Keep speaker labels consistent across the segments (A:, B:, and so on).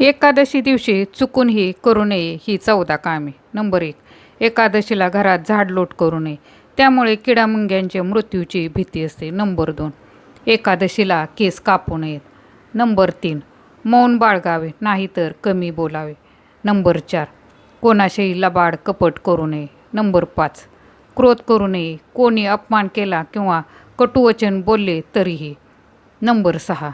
A: एकादशी दिवशी चुकूनही करू नये ही चौदा कामे. नंबर एक एकादशीला घरात झाडलोट करू नये. त्यामुळे किडामुंग्यांचे मृत्यूची भीती असते. नंबर दोन एकादशीला केस कापू नयेत. नंबर तीन मौन बाळगावे नाहीतर कमी बोलावे. नंबर चार कोणाशीही लबाड कपट करू नये. नंबर पाच क्रोध करू नये. कोणी अपमान केला किंवा कटुवचन बोलले तरीही. नंबर सहा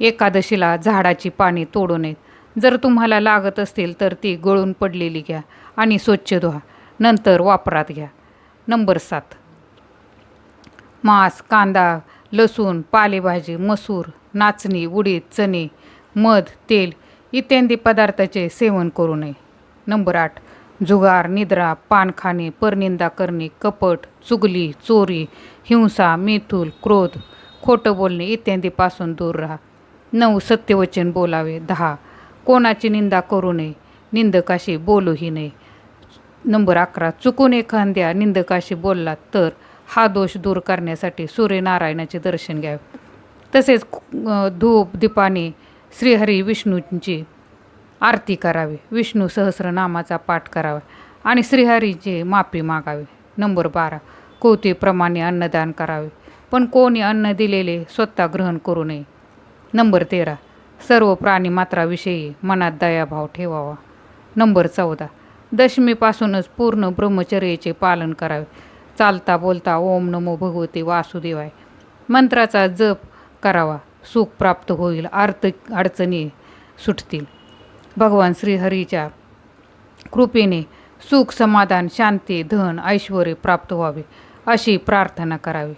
A: एकादशीला झाडाची पाने तोडू नयेत जर तुम्हाला लागत असतील तर ती गळून पडलेली घ्या आणि स्वच्छ धुवा. नंतर वापरात घ्या. नंबर सात. मांस कांदा लसूण पालेभाजी मसूर नाचणी उडीद चणे मध तेल इत्यादी पदार्थाचे सेवन करू नये. नंबर आठ. जुगार निद्रा पान खाणे परनिंदा करणे कपट चुगली चोरी हिंसा मेथूल क्रोध खोटं बोलणे इत्यादीपासून दूर राहा. नऊ सत्यवचन बोलावे. दहा कोणाची निंदा करू नये. निंदकाशी बोलूही नये. नंबर अकरा चुकून एखाद्या निंदकाशी बोललात तर हा दोष दूर करण्यासाठी सूर्यनारायणाचे दर्शन घ्यावे. तसेच धूप दीपाने श्रीहरी विष्णूंची आरती करावी. विष्णू सहस्रनामाचा पाठ करावा आणि श्रीहरीचे माफी मागावे. नंबर बारा कोवतीप्रमाणे अन्नदान करावे. पण कोणी अन्न दिलेले स्वतः ग्रहण करू नये. नंबर तेरा. सर्व प्राणी मात्राविषयी मनात दयाभाव ठेवावा. नंबर चौदा. दशमीपासूनच पूर्ण ब्रह्मचर्याचे पालन करावे. चालता बोलता ओम नमो भगवते वासुदेवाय. मंत्राचा जप करावा. सुख प्राप्त होईल आर्थिक अडचणी सुटतील. भगवान श्रीहरीच्या कृपेने सुख समाधान शांती धन ऐश्वर प्राप्त व्हावे अशी प्रार्थना करावी.